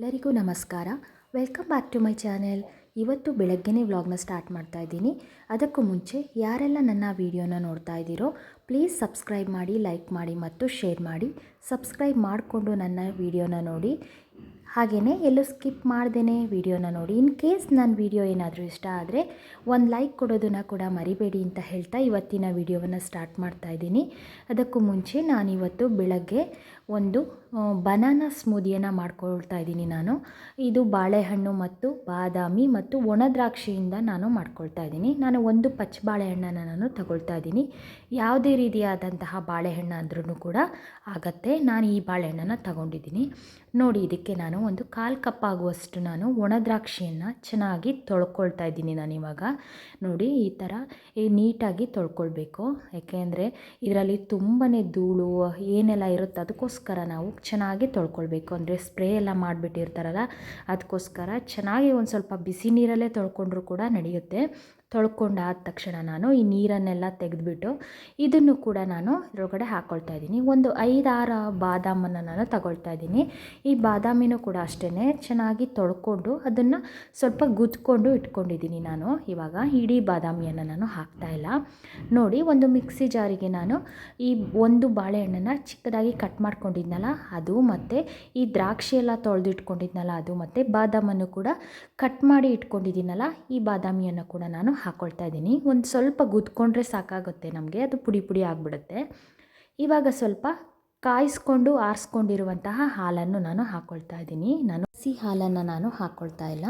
ಎಲ್ಲರಿಗೂ ನಮಸ್ಕಾರ. Welcome back to my channel ಇವತ್ತು ಬೆಳಗ್ಗೆನೇ ವ್ಲಾಗ್ನ ಸ್ಟಾರ್ಟ್ ಮಾಡ್ತಾ ಇದ್ದೀನಿ. ಅದಕ್ಕೂ ಮುಂಚೆ ಯಾರೆಲ್ಲ ನನ್ನ ವೀಡಿಯೋನ ನೋಡ್ತಾ ಇದ್ದೀರೋ ಪ್ಲೀಸ್ ಸಬ್ಸ್ಕ್ರೈಬ್ ಮಾಡಿ ಲೈಕ್ ಮಾಡಿ ಮತ್ತು ಶೇರ್ ಮಾಡಿ. ಸಬ್ಸ್ಕ್ರೈಬ್ ಮಾಡಿಕೊಂಡು ನನ್ನ ವೀಡಿಯೋನ ನೋಡಿ. ಹಾಗೆಯೇ ಎಲ್ಲೂ ಸ್ಕಿಪ್ ಮಾಡ್ದೇ ವಿಡಿಯೋನ ನೋಡಿ. ಇನ್ ಕೇಸ್ ನನ್ನ ವೀಡಿಯೋ ಏನಾದರೂ ಇಷ್ಟ ಆದರೆ ಒಂದು ಲೈಕ್ ಕೊಡೋದನ್ನು ಕೂಡ ಮರಿಬೇಡಿ ಅಂತ ಹೇಳ್ತಾ ಇವತ್ತಿನ ವಿಡಿಯೋವನ್ನು ಸ್ಟಾರ್ಟ್ ಮಾಡ್ತಾ ಇದ್ದೀನಿ. ಅದಕ್ಕೂ ಮುಂಚೆ ನಾನಿವತ್ತು ಬೆಳಗ್ಗೆ ಒಂದು ಬನಾನಾ ಸ್ಮೂದಿಯನ್ನು ಮಾಡ್ಕೊಳ್ತಾ ಇದ್ದೀನಿ ನಾನು. ಇದು ಬಾಳೆಹಣ್ಣು ಮತ್ತು ಬಾದಾಮಿ ಮತ್ತು ಒಣ ದ್ರಾಕ್ಷಿಯಿಂದ ನಾನು ಮಾಡ್ಕೊಳ್ತಾ ಇದ್ದೀನಿ. ನಾನು ಒಂದು ಪಚ್ಚ ಬಾಳೆಹಣ್ಣನ್ನು ನಾನು ತಗೊಳ್ತಾ ಇದ್ದೀನಿ. ಯಾವುದೇ ರೀತಿಯಾದಂತಹ ಬಾಳೆಹಣ್ಣು ಅಂದ್ರೂ ಕೂಡ ಆಗತ್ತೆ. ನಾನು ಈ ಬಾಳೆಹಣ್ಣನ್ನು ತಗೊಂಡಿದ್ದೀನಿ. ನೋಡಿ, ಇದಕ್ಕೆ ನಾನು ಒಂದು ಕಾಲು ಕಪ್ ಆಗುವಷ್ಟು ನಾನು ಒಣ ದ್ರಾಕ್ಷಿಯನ್ನು ಚೆನ್ನಾಗಿ ತೊಳ್ಕೊಳ್ತಾ ಇದ್ದೀನಿ ನಾನು ಇವಾಗ. ನೋಡಿ, ಈ ಥರ ನೀಟಾಗಿ ತೊಳ್ಕೊಳ್ಬೇಕು. ಯಾಕೆಂದರೆ ಇದರಲ್ಲಿ ತುಂಬಾ ಧೂಳು, ಏನೆಲ್ಲ ಇರುತ್ತೆ, ಅದಕ್ಕೋಸ್ಕರ ನಾವು ಚೆನ್ನಾಗಿ ತೊಳ್ಕೊಳ್ಬೇಕು. ಅಂದರೆ ಸ್ಪ್ರೇ ಎಲ್ಲ ಮಾಡಿಬಿಟ್ಟಿರ್ತಾರಲ್ಲ, ಅದಕ್ಕೋಸ್ಕರ ಚೆನ್ನಾಗಿ ಒಂದು ಸ್ವಲ್ಪ ಬಿಸಿ ನೀರಲ್ಲೇ ತೊಳ್ಕೊಂಡ್ರೂ ಕೂಡ ನಡೆಯುತ್ತೆ. ತೊಳ್ಕೊಂಡಾದ ತಕ್ಷಣ ನಾನು ಈ ನೀರನ್ನೆಲ್ಲ ತೆಗೆದುಬಿಟ್ಟು ಇದನ್ನು ಕೂಡ ನಾನು ಇದರೊಳಗಡೆ ಹಾಕ್ಕೊಳ್ತಾ ಇದ್ದೀನಿ. ಒಂದು ಐದಾರು ಬಾದಾಮನ್ನು ನಾನು ತಗೊಳ್ತಾ ಇದ್ದೀನಿ. ಈ ಬಾದಾಮಿನೂ ಕೂಡ ಅಷ್ಟೇ ಚೆನ್ನಾಗಿ ತೊಳ್ಕೊಂಡು ಅದನ್ನು ಸ್ವಲ್ಪ ಗುದ್ಕೊಂಡು ಇಟ್ಕೊಂಡಿದ್ದೀನಿ ನಾನು. ಇವಾಗ ಇಡೀ ಬಾದಾಮಿಯನ್ನು ನಾನು ಹಾಕ್ತಾಯಿಲ್ಲ ನೋಡಿ, ಒಂದು ಮಿಕ್ಸಿ ಜಾರಿಗೆ ನಾನು ಈ ಒಂದು ಬಾಳೆಹಣ್ಣನ್ನು ಚಿಕ್ಕದಾಗಿ ಕಟ್ ಮಾಡ್ಕೊಂಡಿದ್ನಲ್ಲ, ಅದು ಮತ್ತು ಈ ದ್ರಾಕ್ಷಿ ಎಲ್ಲ ತೊಳೆದು ಇಟ್ಕೊಂಡಿದ್ನಲ್ಲ ಅದು ಮತ್ತು ಬಾದಾಮನ್ನು ಕೂಡ ಕಟ್ ಮಾಡಿ ಇಟ್ಕೊಂಡಿದ್ದೀನಲ್ಲ, ಈ ಬಾದಾಮಿಯನ್ನು ಕೂಡ ನಾನು ಹಾಕ್ಕೊಳ್ತಾ ಇದ್ದೀನಿ. ಒಂದು ಸ್ವಲ್ಪ ಗುದ್ಕೊಂಡ್ರೆ ಸಾಕಾಗುತ್ತೆ ನಮಗೆ. ಅದು ಪುಡಿ ಪುಡಿ ಆಗಿಬಿಡುತ್ತೆ. ಇವಾಗ ಸ್ವಲ್ಪ ಕಾಯಿಸ್ಕೊಂಡು, ಆರಿಸ್ಕೊಂಡಿರುವಂತಹ ಹಾಲನ್ನು ನಾನು ಹಾಕ್ಕೊಳ್ತಾ ಇದ್ದೀನಿ. ನಾನು ಹಸಿ ಹಾಲನ್ನು ನಾನು ಹಾಕ್ಕೊಳ್ತಾ ಇಲ್ಲ.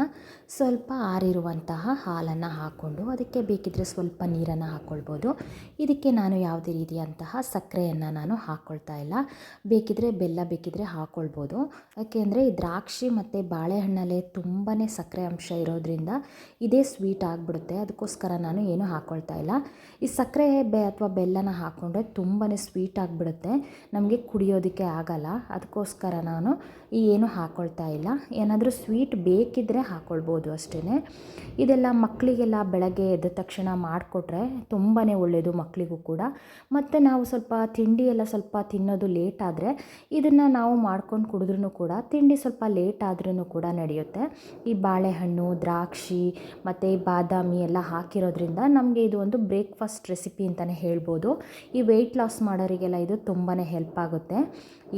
ಸ್ವಲ್ಪ ಆರಿರುವಂತಹ ಹಾಲನ್ನು ಹಾಕ್ಕೊಂಡು ಅದಕ್ಕೆ ಬೇಕಿದ್ದರೆ ಸ್ವಲ್ಪ ನೀರನ್ನು ಹಾಕ್ಕೊಳ್ಬೋದು ಇದಕ್ಕೆ ನಾನು ಯಾವುದೇ ರೀತಿಯಂತಹ ಸಕ್ಕರೆಯನ್ನು ನಾನು ಹಾಕ್ಕೊಳ್ತಾ ಇಲ್ಲ. ಬೇಕಿದ್ದರೆ ಬೆಲ್ಲ ಬೇಕಿದ್ದರೆ ಹಾಕ್ಕೊಳ್ಬೋದು ಯಾಕೆಂದರೆ ಈ ದ್ರಾಕ್ಷಿ ಮತ್ತು ಬಾಳೆಹಣ್ಣಲ್ಲೇ ತುಂಬಾ ಸಕ್ಕರೆ ಅಂಶ ಇರೋದ್ರಿಂದ ಇದೇ ಸ್ವೀಟ್ ಆಗಿಬಿಡುತ್ತೆ. ಅದಕ್ಕೋಸ್ಕರ ನಾನು ಏನೂ ಹಾಕ್ಕೊಳ್ತಾ ಇಲ್ಲ. ಈ ಸಕ್ಕರೆ ಬೆ ಅಥವಾ ಬೆಲ್ಲನ ಹಾಕ್ಕೊಂಡ್ರೆ ತುಂಬಾ ಸ್ವೀಟ್ ಆಗಿಬಿಡುತ್ತೆ. ನಮಗೆ ಕುಡಿಯೋದಕ್ಕೆ ಆಗಲ್ಲ. ಅದಕ್ಕೋಸ್ಕರ ನಾನು ಈ ಏನು ಹಾಕ್ಕೊಳ್ತಾ ಇಲ್ಲ. ಏನಾದರೂ ಸ್ವೀಟ್ ಬೇಕಿದ್ದರೆ ಹಾಕ್ಕೊಳ್ಬೋದು ಅಷ್ಟೇ ಇದೆಲ್ಲ ಮಕ್ಕಳಿಗೆಲ್ಲ ಬೆಳಗ್ಗೆ ಎದ್ದ ತಕ್ಷಣ ಮಾಡಿಕೊಟ್ರೆ ತುಂಬಾ ಒಳ್ಳೆಯದು ಮಕ್ಕಳಿಗೂ ಕೂಡ. ಮತ್ತು ನಾವು ಸ್ವಲ್ಪ ತಿಂಡಿ ಎಲ್ಲ ಸ್ವಲ್ಪ ತಿನ್ನೋದು ಲೇಟ್ ಆದರೆ ಇದನ್ನು ನಾವು ಮಾಡ್ಕೊಂಡು ಕುಡಿದ್ರೂ ಕೂಡ ತಿಂಡಿ ಸ್ವಲ್ಪ ಲೇಟ್ ಆದ್ರೂ ಕೂಡ ನಡೆಯುತ್ತೆ. ಈ ಬಾಳೆಹಣ್ಣು, ದ್ರಾಕ್ಷಿ ಮತ್ತು ಬಾದಾಮಿ ಎಲ್ಲ ಹಾಕಿರೋದ್ರಿಂದ ನಮಗೆ ಇದು ಒಂದು ಬ್ರೇಕ್ಫಾಸ್ಟ್ ರೆಸಿಪಿ ಅಂತಲೇ ಹೇಳ್ಬೋದು. ಈ ವೆಯ್ಟ್ ಲಾಸ್ ಮಾಡೋರಿಗೆಲ್ಲ ಇದು ತುಂಬಾ ಹೆಲ್ಪ್ ಆಗುತ್ತೆ.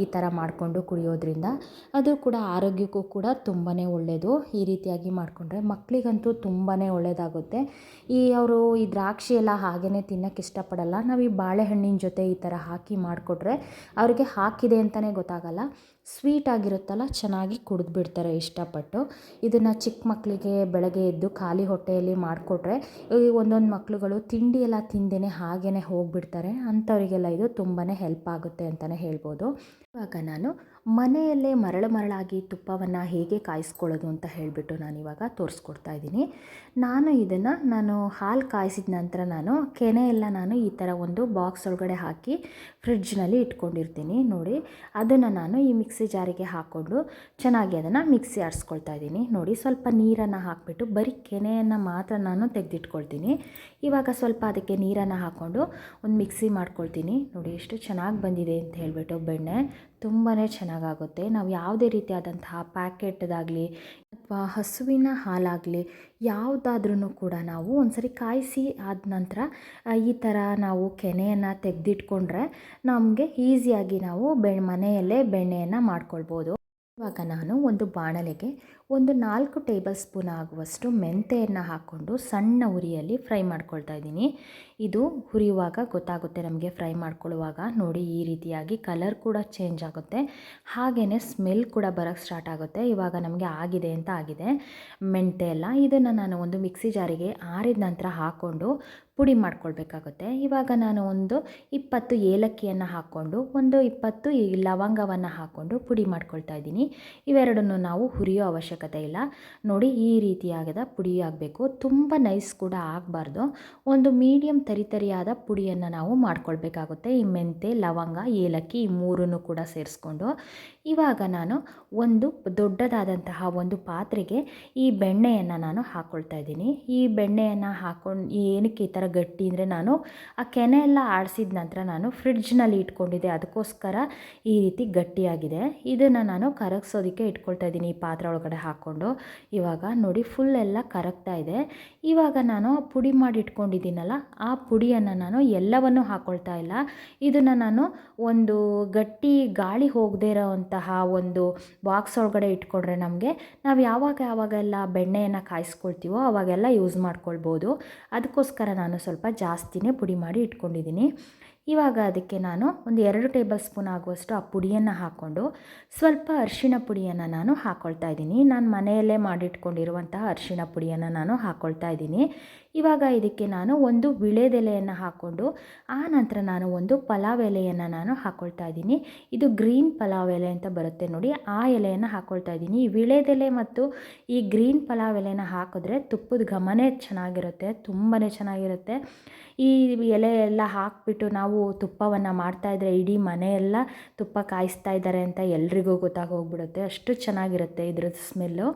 ಈ ಥರ ಮಾಡಿಕೊಂಡು ಕುಡಿಯೋದ್ರಿಂದ ಅದು ಕೂಡ ಆರೋಗ್ಯಕ್ಕೂ ಕೂಡ ತುಂಬಾ ಒಳ್ಳೆಯದು ಈ ರೀತಿಯಾಗಿ ಮಾಡಿಕೊಂಡ್ರೆ ಮಕ್ಕಳಿಗಂತೂ ತುಂಬಾ ಒಳ್ಳೆಯದಾಗುತ್ತೆ ಈ ಅವರು ಈ ದ್ರಾಕ್ಷಿ ಎಲ್ಲ ಹಾಗೇ ತಿನ್ನಕ್ಕೆ ಇಷ್ಟಪಡಲ್ಲ. ನಾವು ಈ ಬಾಳೆಹಣ್ಣಿನ ಜೊತೆ ಈ ಥರ ಹಾಕಿ ಮಾಡಿಕೊಟ್ರೆ ಅವರಿಗೆ ಹಾಕಿದೆ ಅಂತಲೇ ಗೊತ್ತಾಗಲ್ಲ. ಸ್ವೀಟ್ ಆಗಿರುತ್ತಲ್ಲ, ಚೆನ್ನಾಗಿ ಕುಡಿದ್ಬಿಡ್ತಾರೆ ಇಷ್ಟಪಟ್ಟು. ಇದನ್ನು ಚಿಕ್ಕ ಮಕ್ಕಳಿಗೆ ಬೆಳಗ್ಗೆ ಎದ್ದು ಖಾಲಿ ಹೊಟ್ಟೆಯಲ್ಲಿ ಮಾಡಿಕೊಟ್ರೆ, ಈ ಒಂದೊಂದು ಮಕ್ಕಳುಗಳು ತಿಂಡಿ ಎಲ್ಲ ತಿಂದೇ ಹಾಗೇ ಹೋಗಿಬಿಡ್ತಾರೆ. ಅಂಥವರಿಗೆಲ್ಲ ಇದು ತುಂಬಾ ಹೆಲ್ಪ್ ಆಗುತ್ತೆ ಅಂತಲೇ ಹೇಳ್ಬೋದು. ಇವಾಗ ನಾನು ಮನೆಯಲ್ಲೇ ಮರಳು ಮರಳಾಗಿ ತುಪ್ಪವನ್ನು ಹೇಗೆ ಕಾಯಿಸ್ಕೊಳ್ಳೋದು ಅಂತ ಹೇಳಿಬಿಟ್ಟು ನಾನಿವಾಗ ತೋರಿಸ್ಕೊಡ್ತಾ ಇದ್ದೀನಿ. ನಾನು ಇದನ್ನು ನಾನು ಹಾಲು ಕಾಯಿಸಿದ ನಂತರ ನಾನು ಕೆನೆ ಎಲ್ಲ ನಾನು ಈ ಥರ ಒಂದು ಬಾಕ್ಸ್ ಒಳಗಡೆ ಹಾಕಿ ಫ್ರಿಡ್ಜ್ನಲ್ಲಿ ಇಟ್ಕೊಂಡಿರ್ತೀನಿ. ನೋಡಿ, ಅದನ್ನು ನಾನು ಈ ಮಿಕ್ಸಿ ಜಾರಿಗೆ ಹಾಕ್ಕೊಂಡು ಚೆನ್ನಾಗಿ ಅದನ್ನು ಮಿಕ್ಸಿ ಆರಿಸ್ಕೊಳ್ತಾ ಇದ್ದೀನಿ. ನೋಡಿ, ಸ್ವಲ್ಪ ನೀರನ್ನು ಹಾಕಿಬಿಟ್ಟು ಬರೀ ಕೆನೆಯನ್ನು ಮಾತ್ರ ನಾನು ತೆಗೆದಿಟ್ಕೊಳ್ತೀನಿ. ಇವಾಗ ಸ್ವಲ್ಪ ಅದಕ್ಕೆ ನೀರನ್ನು ಹಾಕ್ಕೊಂಡು ಒಂದು ಮಿಕ್ಸಿ ಮಾಡ್ಕೊಳ್ತೀನಿ. ನೋಡಿ, ಎಷ್ಟು ಚೆನ್ನಾಗಿ ಬಂದಿದೆ ಅಂತ ಹೇಳಿಬಿಟ್ಟು ಬೆಣ್ಣೆ ತುಂಬಾ ಚೆನ್ನಾಗಾಗುತ್ತೆ. ನಾವು ಯಾವುದೇ ರೀತಿಯಾದಂತಹ ಪ್ಯಾಕೆಟ್ದಾಗಲಿ ಅಥವಾ ಹಸುವಿನ ಹಾಲಾಗಲಿ ಯಾವುದಾದ್ರೂ ಕೂಡ ನಾವು ಒಂದ್ಸರಿ ಕಾಯಿಸಿ ಆದ ನಂತರ ಈ ಥರ ನಾವು ಕೆನೆಯನ್ನು ತೆಗೆದಿಟ್ಕೊಂಡ್ರೆ ನಮಗೆ ಈಸಿಯಾಗಿ ನಾವು ಬೆ ಮನೆಯಲ್ಲೇ ಬೆಣ್ಣೆಯನ್ನು ಮಾಡ್ಕೊಳ್ಬೋದು. ಇವಾಗ ನಾನು ಒಂದು ಬಾಣಲೆಗೆ ಒಂದು ನಾಲ್ಕು ಟೇಬಲ್ ಸ್ಪೂನ್ ಆಗುವಷ್ಟು ಮೆಂತೆಯನ್ನು ಹಾಕ್ಕೊಂಡು ಸಣ್ಣ ಉರಿಯಲ್ಲಿ ಫ್ರೈ ಮಾಡ್ಕೊಳ್ತಾ ಇದ್ದೀನಿ. ಇದು ಹುರಿಯುವಾಗ ಗೊತ್ತಾಗುತ್ತೆ ನಮಗೆ ಫ್ರೈ ಮಾಡ್ಕೊಳ್ಳುವಾಗ. ನೋಡಿ ಈ ರೀತಿಯಾಗಿ ಕಲರ್ ಕೂಡ ಚೇಂಜ್ ಆಗುತ್ತೆ. ಹಾಗೆಯೇ ಸ್ಮೆಲ್ ಕೂಡ ಬರೋಕ್ಕೆ ಸ್ಟಾರ್ಟ್ ಆಗುತ್ತೆ. ಇವಾಗ ನಮಗೆ ಆಗಿದೆ ಅಂತ ಆಗಿದೆ. ಮೆಂತೆ ಎಲ್ಲ ಇದನ್ನು ನಾನು ಒಂದು ಮಿಕ್ಸಿ ಜಾರಿಗೆ ಆರಿದ ನಂತರ ಹಾಕ್ಕೊಂಡು ಪುಡಿ ಮಾಡ್ಕೊಳ್ಬೇಕಾಗುತ್ತೆ. ಇವಾಗ ನಾನು ಒಂದು ಇಪ್ಪತ್ತು ಏಲಕ್ಕಿಯನ್ನು ಹಾಕ್ಕೊಂಡು, ಒಂದು ಇಪ್ಪತ್ತು ಈ ಲವಂಗವನ್ನು ಹಾಕ್ಕೊಂಡು ಪುಡಿ ಮಾಡ್ಕೊಳ್ತಾ ಇದ್ದೀನಿ. ಇವೆರಡನ್ನು ನಾವು ಹುರಿಯೋ ಅವಶ್ಯಕತೆ ಇಲ್ಲ. ನೋಡಿ, ಈ ರೀತಿಯಾಗದ ಪುಡಿ ಆಗಬೇಕು. ತುಂಬ ನೈಸ್ ಕೂಡ ಆಗಬಾರ್ದು. ಒಂದು ಮೀಡಿಯಮ್ ತರಿತರಿಯಾದ ಪುಡಿಯನ್ನು ನಾವು ಮಾಡ್ಕೊಳ್ಬೇಕಾಗುತ್ತೆ. ಈ ಮೆಂತೆ, ಲವಂಗ, ಏಲಕ್ಕಿ ಈ ಮೂರನ್ನು ಕೂಡ ಸೇರಿಸ್ಕೊಂಡು. ಇವಾಗ ನಾನು ಒಂದು ದೊಡ್ಡದಾದಂತಹ ಒಂದು ಪಾತ್ರೆಗೆ ಈ ಬೆಣ್ಣೆಯನ್ನು ನಾನು ಹಾಕ್ಕೊಳ್ತಾ ಇದ್ದೀನಿ. ಈ ಬೆಣ್ಣೆಯನ್ನು ಹಾಕೊಂಡು ಏನಕ್ಕೆ ಈ ಥರ ಗಟ್ಟಿ ಅಂದರೆ ನಾನು ಆ ಕೆನೆ ಎಲ್ಲ ಆಡಿಸಿದ ನಂತರ ನಾನು ಫ್ರಿಡ್ಜ್ನಲ್ಲಿ ಇಟ್ಕೊಂಡಿದ್ದೆ. ಅದಕ್ಕೋಸ್ಕರ ಈ ರೀತಿ ಗಟ್ಟಿಯಾಗಿದೆ. ಇದನ್ನು ನಾನು ಕರಗಿಸೋದಕ್ಕೆ ಇಟ್ಕೊಳ್ತಾ ಇದ್ದೀನಿ ಈ ಪಾತ್ರೆ ಒಳಗಡೆ ಹಾಕ್ಕೊಂಡು. ಇವಾಗ ನೋಡಿ ಫುಲ್ ಎಲ್ಲ ಕರಗ್ತಾ ಇದೆ. ಇವಾಗ ನಾನು ಪುಡಿ ಮಾಡಿ ಇಟ್ಕೊಂಡಿದ್ದೀನಲ್ಲ, ಆ ಪುಡಿಯನ್ನು ನಾನು ಎಲ್ಲವನ್ನು ಹಾಕ್ಕೊಳ್ತಾ ಇಲ್ಲ. ಇದನ್ನು ನಾನು ಒಂದು ಗಟ್ಟಿ ಗಾಳಿ ಹೋಗದೇ ಇರೋವಂತಹ ಒಂದು ಬಾಕ್ಸ್ ಒಳಗಡೆ ಇಟ್ಕೊಂಡ್ರೆ ನಮಗೆ ನಾವು ಯಾವಾಗ ಯಾವಾಗೆಲ್ಲ ಬೆಣ್ಣೆಯನ್ನು ಕಾಯಿಸ್ಕೊಳ್ತೀವೋ ಅವಾಗೆಲ್ಲ ಯೂಸ್ ಮಾಡ್ಕೊಳ್ಬೋದು. ಅದಕ್ಕೋಸ್ಕರ ನಾನು ಸ್ವಲ್ಪ ಜಾಸ್ತಿನೇ ಪುಡಿ ಮಾಡಿ ಇಟ್ಕೊಂಡಿದ್ದೀನಿ. ಇವಾಗ ಅದಕ್ಕೆ ನಾನು ಒಂದು ಎರಡು ಟೇಬಲ್ ಸ್ಪೂನ್ ಆಗುವಷ್ಟು ಆ ಪುಡಿಯನ್ನು ಹಾಕ್ಕೊಂಡು ಸ್ವಲ್ಪ ಅರಿಶಿಣ ಪುಡಿಯನ್ನು ನಾನು ಹಾಕ್ಕೊಳ್ತಾ ಇದ್ದೀನಿ. ನಾನು ಮನೆಯಲ್ಲೇ ಮಾಡಿಟ್ಕೊಂಡಿರುವಂತಹ ಅರಿಶಿನ ಪುಡಿಯನ್ನು ನಾನು ಹಾಕ್ಕೊಳ್ತಾ ಇದ್ದೀನಿ. ಇವಾಗ ಇದಕ್ಕೆ ನಾನು ಒಂದು ವಿಳೆದೆಲೆಯನ್ನು ಹಾಕ್ಕೊಂಡು, ಆ ನಂತರ ನಾನು ಒಂದು ಪಲಾವ್ ಎಲೆಯನ್ನು ನಾನು ಹಾಕ್ಕೊಳ್ತಾ ಇದ್ದೀನಿ. ಇದು ಗ್ರೀನ್ ಪಲಾವ್ ಎಲೆ ಅಂತ ಬರುತ್ತೆ ನೋಡಿ, ಆ ಎಲೆಯನ್ನು ಹಾಕ್ಕೊಳ್ತಾ ಇದ್ದೀನಿ. ಈ ವಿಳೆದೆಲೆ ಮತ್ತು ಈ ಗ್ರೀನ್ ಪಲಾವ್ ಎಲೆನ ಹಾಕಿದ್ರೆ ತುಪ್ಪದ ಘಮನೇ ಚೆನ್ನಾಗಿರುತ್ತೆ ತುಂಬಾ ಚೆನ್ನಾಗಿರುತ್ತೆ. ಈ ಎಲೆ ಎಲ್ಲ ಹಾಕಿಬಿಟ್ಟು ನಾವು ತುಪ್ಪವನ್ನು ಮಾಡ್ತಾಯಿದ್ರೆ ಇಡೀ ಮನೆಯೆಲ್ಲ ತುಪ್ಪ ಕಾಯಿಸ್ತಾ ಇದ್ದಾರೆ ಅಂತ ಎಲ್ರಿಗೂ ಗೊತ್ತಾಗೋಗ್ಬಿಡುತ್ತೆ. ಅಷ್ಟು ಚೆನ್ನಾಗಿರುತ್ತೆ ಇದ್ರದ್ದು ಸ್ಮೆಲ್ಲು.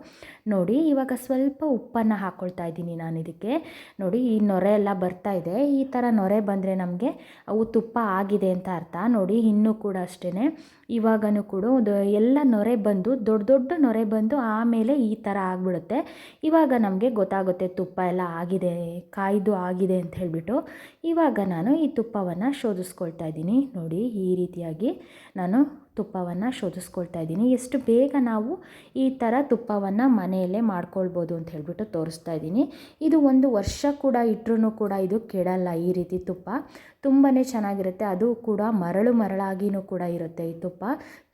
ನೋಡಿ, ಇವಾಗ ಸ್ವಲ್ಪ ಉಪ್ಪನ್ನು ಹಾಕ್ಕೊಳ್ತಾ ಇದ್ದೀನಿ ನಾನು ಇದಕ್ಕೆ. ನೋಡಿ, ಈ ನೊರೆ ಎಲ್ಲ ಬರ್ತಾ ಇದೆ. ಈ ಥರ ನೊರೆ ಬಂದರೆ ನಮಗೆ ಅವು ತುಪ್ಪ ಆಗಿದೆ ಅಂತ ಅರ್ಥ. ನೋಡಿ, ಇನ್ನೂ ಕೂಡ ಅಷ್ಟೇ ಇವಾಗನೂ ಕೂಡ ಎಲ್ಲ ನೊರೆ ಬಂದು, ದೊಡ್ಡ ದೊಡ್ಡ ನೊರೆ ಬಂದು ಆಮೇಲೆ ಈ ಥರ ಆಗಿಬಿಡುತ್ತೆ. ಇವಾಗ ನಮಗೆ ಗೊತ್ತಾಗುತ್ತೆ ತುಪ್ಪ ಎಲ್ಲ ಆಗಿದೆ, ಕಾಯ್ದು ಆಗಿದೆ ಅಂತ ಹೇಳಿಬಿಟ್ಟು. ಇವಾಗ ನಾನು ಈ ತುಪ್ಪವನ್ನು ಶೋಧಿಸ್ಕೊಳ್ತಾ ಇದ್ದೀನಿ. ನೋಡಿ, ಈ ರೀತಿಯಾಗಿ ನಾನು ತುಪ್ಪವನ್ನು ಶೋಧಿಸ್ಕೊಳ್ತಾ ಇದ್ದೀನಿ. ಎಷ್ಟು ಬೇಗ ನಾವು ಈ ಥರ ತುಪ್ಪವನ್ನು ಮನೆಯಲ್ಲೇ ಮಾಡ್ಕೊಳ್ಬೋದು ಅಂತ ಹೇಳಿಬಿಟ್ಟು ತೋರಿಸ್ತಾ ಇದ್ದೀನಿ. ಇದು ಒಂದು ವರ್ಷ ಕೂಡ ಇಟ್ಟರೂ ಕೂಡ ಇದು ಕೆಡಲ್ಲ ಈ ರೀತಿ ತುಪ್ಪ. ತುಂಬಾ ಚೆನ್ನಾಗಿರುತ್ತೆ. ಅದು ಕೂಡ ಮರಳು ಮರಳಾಗಿಯೂ ಕೂಡ ಇರುತ್ತೆ ಈ ತುಪ್ಪ.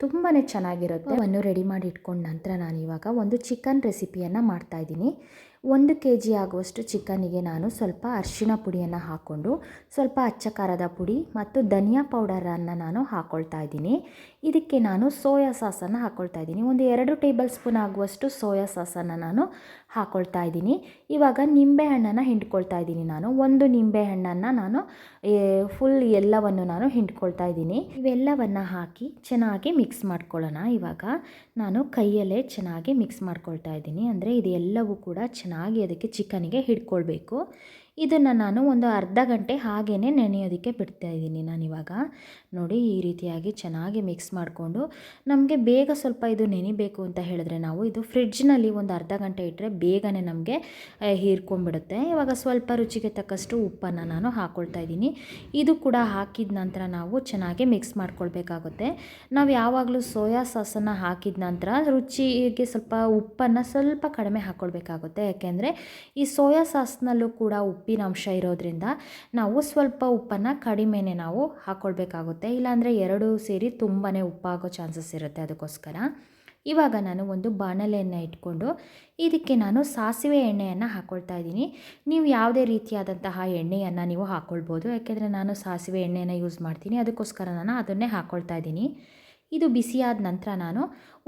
ತುಂಬಾ ಚೆನ್ನಾಗಿರುತ್ತೆ. ಅವನ್ನು ರೆಡಿ ಮಾಡಿ ಇಟ್ಕೊಂಡ ನಂತರ ನಾನು ಇವಾಗ ಒಂದು ಚಿಕನ್ ರೆಸಿಪಿಯನ್ನು ಮಾಡ್ತಾಯಿದ್ದೀನಿ ಒಂದು ಕೆ ಜಿ ಆಗುವಷ್ಟು ಚಿಕನ್ನಿಗೆ ನಾನು ಸ್ವಲ್ಪ ಅರಿಶಿಣ ಪುಡಿಯನ್ನು ಹಾಕ್ಕೊಂಡು ಸ್ವಲ್ಪ ಅಚ್ಚ ಖಾರದ ಪುಡಿ ಮತ್ತು ಧನಿಯಾ ಪೌಡರನ್ನು ನಾನು ಹಾಕ್ಕೊಳ್ತಾ ಇದ್ದೀನಿ. ಇದಕ್ಕೆ ನಾನು ಸೋಯಾ ಸಾಸನ್ನು ಹಾಕ್ಕೊಳ್ತಾ ಇದ್ದೀನಿ. ಒಂದು ಎರಡು ಟೇಬಲ್ ಸ್ಪೂನ್ ಆಗುವಷ್ಟು ಸೋಯಾ ಸಾಸನ್ನು ನಾನು ಹಾಕ್ಕೊಳ್ತಾ ಇದ್ದೀನಿ. ಇವಾಗ ನಿಂಬೆ ಹಣ್ಣನ್ನು ಹಿಂಡ್ಕೊಳ್ತಾ ಇದ್ದೀನಿ ನಾನು. ಒಂದು ನಿಂಬೆ ಹಣ್ಣನ್ನು ನಾನು ಫುಲ್ ಎಲ್ಲವನ್ನು ನಾನು ಹಿಂಡ್ಕೊಳ್ತಾ ಇದ್ದೀನಿ. ಇವೆಲ್ಲವನ್ನು ಹಾಕಿ ಚೆನ್ನಾಗಿ ಮಿಕ್ಸ್ ಮಾಡ್ಕೊಳ್ಳೋಣ. ಇವಾಗ ನಾನು ಕೈಯಲ್ಲೇ ಚೆನ್ನಾಗಿ ಮಿಕ್ಸ್ ಮಾಡ್ಕೊಳ್ತಾ ಇದ್ದೀನಿ. ಅಂದರೆ ಇದೆಲ್ಲವೂ ಕೂಡ ಚೆನ್ನಾಗಿ ಅದಕ್ಕೆ ಚಿಕನ್ಗೆ ಹಿಡ್ಕೊಳ್ಬೇಕು. ಇದನ್ನು ನಾನು ಒಂದು ಅರ್ಧ ಗಂಟೆ ಹಾಗೇ ನೆನೆಯೋದಕ್ಕೆ ಬಿಡ್ತಾ ಇದ್ದೀನಿ ನಾನಿವಾಗ ನೋಡಿ, ಈ ರೀತಿಯಾಗಿ ಚೆನ್ನಾಗಿ ಮಿಕ್ಸ್ ಮಾಡಿಕೊಂಡು ನಮಗೆ ಬೇಗ ಸ್ವಲ್ಪ ಇದು ನೆನಿಬೇಕು ಅಂತ ಹೇಳಿದ್ರೆ ನಾವು ಇದು ಫ್ರಿಡ್ಜ್ನಲ್ಲಿ ಒಂದು ಅರ್ಧ ಗಂಟೆ ಇಟ್ಟರೆ ಬೇಗನೆ ನಮಗೆ ಹೀರ್ಕೊಂಡ್ಬಿಡುತ್ತೆ. ಇವಾಗ ಸ್ವಲ್ಪ ರುಚಿಗೆ ತಕ್ಕಷ್ಟು ಉಪ್ಪನ್ನು ನಾನು ಹಾಕ್ಕೊಳ್ತಾ ಇದ್ದೀನಿ. ಇದು ಕೂಡ ಹಾಕಿದ ನಂತರ ನಾವು ಚೆನ್ನಾಗಿ ಮಿಕ್ಸ್ ಮಾಡ್ಕೊಳ್ಬೇಕಾಗುತ್ತೆ. ನಾವು ಯಾವಾಗಲೂ ಸೋಯಾ ಸಾಸನ್ನು ಹಾಕಿದ ನಂತರ ರುಚಿಗೆ ಸ್ವಲ್ಪ ಉಪ್ಪನ್ನು ಸ್ವಲ್ಪ ಕಡಿಮೆ ಹಾಕ್ಕೊಳ್ಬೇಕಾಗುತ್ತೆ ಯಾಕೆಂದರೆ ಈ ಸೋಯಾ ಸಾಸ್ನಲ್ಲೂ ಕೂಡ ಉಪ್ಪು ಉಪ್ಪಿನ ಅಂಶ ಇರೋದ್ರಿಂದ ನಾವು ಸ್ವಲ್ಪ ಉಪ್ಪನ್ನು ಕಡಿಮೆನೆ ನಾವು ಹಾಕ್ಕೊಳ್ಬೇಕಾಗುತ್ತೆ ಇಲ್ಲಾಂದರೆ ಎರಡು ಸೇರಿ ತುಂಬಾ ಉಪ್ಪಾಗೋ ಚಾನ್ಸಸ್ ಇರುತ್ತೆ ಅದಕ್ಕೋಸ್ಕರ. ಇವಾಗ ನಾನು ಒಂದು ಬಾಣಲೆಯನ್ನು ಇಟ್ಕೊಂಡು ಇದಕ್ಕೆ ನಾನು ಸಾಸಿವೆ ಎಣ್ಣೆಯನ್ನು ಹಾಕ್ಕೊಳ್ತಾ ಇದ್ದೀನಿ. ನೀವು ಯಾವುದೇ ರೀತಿಯಾದಂತಹ ಎಣ್ಣೆಯನ್ನು ನೀವು ಹಾಕ್ಕೊಳ್ಬೋದು ಯಾಕೆಂದರೆ ನಾನು ಸಾಸಿವೆ ಎಣ್ಣೆಯನ್ನು ಯೂಸ್ ಮಾಡ್ತೀನಿ. ಅದಕ್ಕೋಸ್ಕರ ನಾನು ಅದನ್ನೇ ಹಾಕ್ಕೊಳ್ತಾ ಇದ್ದೀನಿ. ಇದು ಬಿಸಿಯಾದ ನಂತರ ನಾನು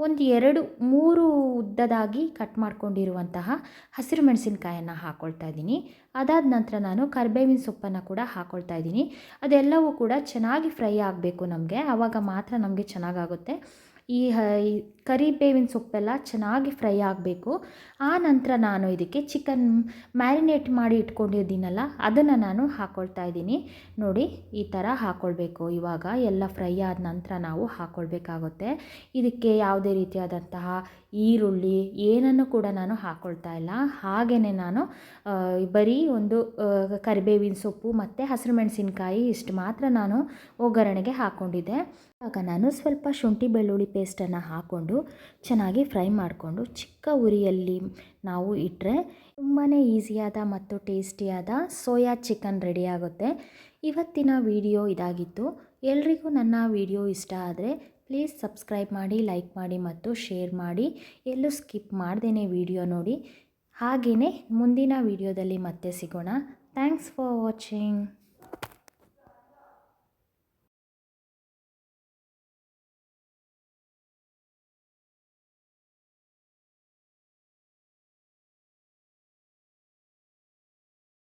ಒಂದು ಎರಡು ಮೂರು ಉದ್ದದಾಗಿ ಕಟ್ ಮಾಡ್ಕೊಂಡಿರುವಂತಹ ಹಸಿರು ಮೆಣಸಿನ್ಕಾಯನ್ನು ಹಾಕ್ಕೊಳ್ತಾ ಇದ್ದೀನಿ. ಅದಾದ ನಂತರ ನಾನು ಕರ್ಬೇವಿನ ಸೊಪ್ಪನ್ನು ಕೂಡ ಹಾಕ್ಕೊಳ್ತಾ ಇದ್ದೀನಿ. ಅದೆಲ್ಲವೂ ಕೂಡ ಚೆನ್ನಾಗಿ ಫ್ರೈ ಆಗಬೇಕು ನಮಗೆ. ಆವಾಗ ಮಾತ್ರ ನಮಗೆ ಚೆನ್ನಾಗಾಗುತ್ತೆ. ಈ ಕರಿಬೇವಿನ ಸೊಪ್ಪೆಲ್ಲ ಚೆನ್ನಾಗಿ ಫ್ರೈ ಆಗಬೇಕು. ಆ ನಂತರ ನಾನು ಇದಕ್ಕೆ ಚಿಕನ್ ಮ್ಯಾರಿನೇಟ್ ಮಾಡಿ ಇಟ್ಕೊಂಡಿದ್ದೀನಲ್ಲ, ಅದನ್ನು ನಾನು ಹಾಕ್ಕೊಳ್ತಾ ಇದ್ದೀನಿ. ನೋಡಿ, ಈ ಥರ ಹಾಕ್ಕೊಳ್ಬೇಕು ಇವಾಗ ಎಲ್ಲ ಫ್ರೈ ಆದ ನಂತರ ನಾವು ಹಾಕ್ಕೊಳ್ಬೇಕಾಗುತ್ತೆ ಇದಕ್ಕೆ ಯಾವುದೇ ರೀತಿಯಾದಂತಹ ಈರುಳ್ಳಿ ಏನನ್ನು ಕೂಡ ನಾನು ಹಾಕ್ಕೊಳ್ತಾ ಇಲ್ಲ. ಹಾಗೆಯೇ ನಾನು ಬರೀ ಒಂದು ಕರಿಬೇವಿನ ಸೊಪ್ಪು ಮತ್ತು ಹಸಿರು ಮೆಣಸಿನಕಾಯಿ ಇಷ್ಟು ಮಾತ್ರ ನಾನು ಒಗ್ಗರಣೆಗೆ ಹಾಕ್ಕೊಂಡಿದ್ದೆ ಆಗ ನಾನು ಸ್ವಲ್ಪ ಶುಂಠಿ ಬೆಳ್ಳುಳ್ಳಿ ಪೇಸ್ಟನ್ನು ಹಾಕ್ಕೊಂಡು ಚೆನ್ನಾಗಿ ಫ್ರೈ ಮಾಡಿಕೊಂಡು ಚಿಕ್ಕ ಉರಿಯಲ್ಲಿ ನಾವು ಇಟ್ಟರೆ ತುಂಬಾ ಈಸಿಯಾದ ಮತ್ತು ಟೇಸ್ಟಿಯಾದ ಸೋಯಾ ಚಿಕನ್ ರೆಡಿ ಆಗುತ್ತೆ. ಇವತ್ತಿನ ವಿಡಿಯೋ ಇದಾಗಿತ್ತು. ಎಲ್ರಿಗೂ ನನ್ನ ವಿಡಿಯೋ ಇಷ್ಟ ಆದರೆ ಪ್ಲೀಸ್ ಸಬ್ಸ್ಕ್ರೈಬ್ ಮಾಡಿ, ಲೈಕ್ ಮಾಡಿ ಮತ್ತು ಶೇರ್ ಮಾಡಿ. ಎಲ್ಲೂ ಸ್ಕಿಪ್ ಮಾಡ್ದೇ ವಿಡಿಯೋ ನೋಡಿ. ಹಾಗೆಯೇ ಮುಂದಿನ ವಿಡಿಯೋದಲ್ಲಿ ಮತ್ತೆ ಸಿಗೋಣ. Thanks for watching.